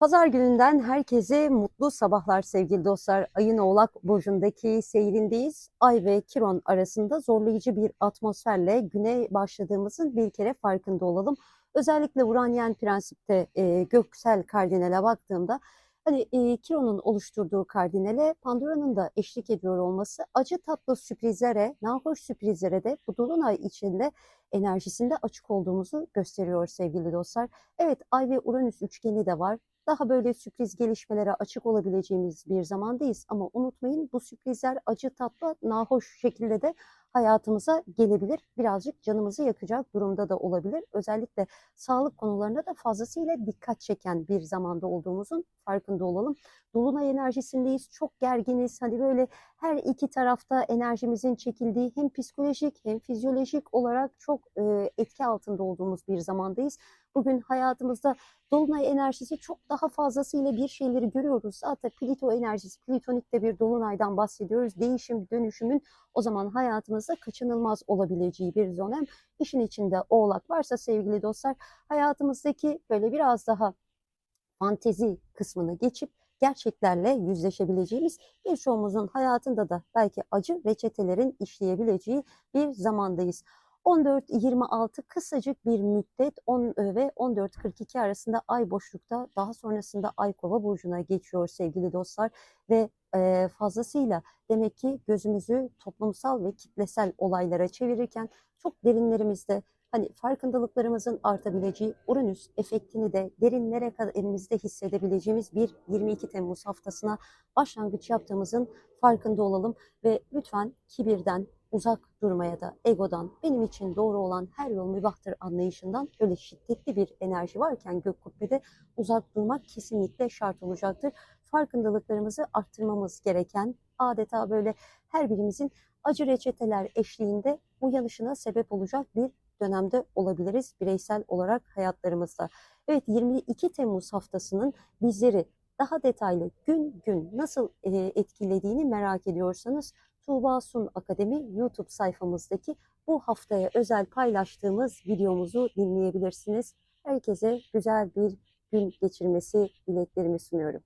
Pazar gününden herkese mutlu sabahlar sevgili dostlar. Ayın Oğlak Burcu'ndaki seyrindeyiz. Ay ve Kiron arasında zorlayıcı bir atmosferle güne başladığımızın bir kere farkında olalım. Özellikle Uranyen prensipte e, göksel kardinale baktığımda hani e, Kiron'un oluşturduğu kardinale Pandora'nın da eşlik ediyor olması acı tatlı sürprizlere, nahoş sürprizlere de bu dolunay içinde enerjisinde açık olduğumuzu gösteriyor sevgili dostlar. Evet Ay ve Uranüs üçgeni de var daha böyle sürpriz gelişmelere açık olabileceğimiz bir zamandayız. Ama unutmayın bu sürprizler acı tatlı, nahoş şekilde de hayatımıza gelebilir. Birazcık canımızı yakacak durumda da olabilir. Özellikle sağlık konularına da fazlasıyla dikkat çeken bir zamanda olduğumuzun farkında olalım. Dolunay enerjisindeyiz. Çok gerginiz. Hani böyle her iki tarafta enerjimizin çekildiği hem psikolojik hem fizyolojik olarak çok e, etki altında olduğumuz bir zamandayız. Bugün hayatımızda dolunay enerjisi çok daha fazlasıyla bir şeyleri görüyoruz. Zaten Plüto enerjisi, Plütonik'te bir dolunaydan bahsediyoruz. Değişim, dönüşümün o zaman hayatımızda kaçınılmaz olabileceği bir dönem. İşin içinde oğlak varsa sevgili dostlar hayatımızdaki böyle biraz daha fantezi kısmını geçip gerçeklerle yüzleşebileceğimiz birçoğumuzun hayatında da belki acı reçetelerin işleyebileceği bir zamandayız. 14-26 kısacık bir müddet 10 ve 14-42 arasında ay boşlukta daha sonrasında ay kova burcuna geçiyor sevgili dostlar ve e, fazlasıyla demek ki gözümüzü toplumsal ve kitlesel olaylara çevirirken çok derinlerimizde hani farkındalıklarımızın artabileceği Uranüs efektini de derinlere kadar elimizde hissedebileceğimiz bir 22 Temmuz haftasına başlangıç yaptığımızın farkında olalım ve lütfen kibirden, uzak durmaya da egodan benim için doğru olan her yol mübahtır anlayışından öyle şiddetli bir enerji varken gök kubbede uzak durmak kesinlikle şart olacaktır. Farkındalıklarımızı arttırmamız gereken adeta böyle her birimizin acı reçeteler eşliğinde uyanışına sebep olacak bir dönemde olabiliriz bireysel olarak hayatlarımızda. Evet 22 Temmuz haftasının bizleri daha detaylı gün gün nasıl etkilediğini merak ediyorsanız Tuğba Sun Akademi YouTube sayfamızdaki bu haftaya özel paylaştığımız videomuzu dinleyebilirsiniz. Herkese güzel bir gün geçirmesi dileklerimi sunuyorum.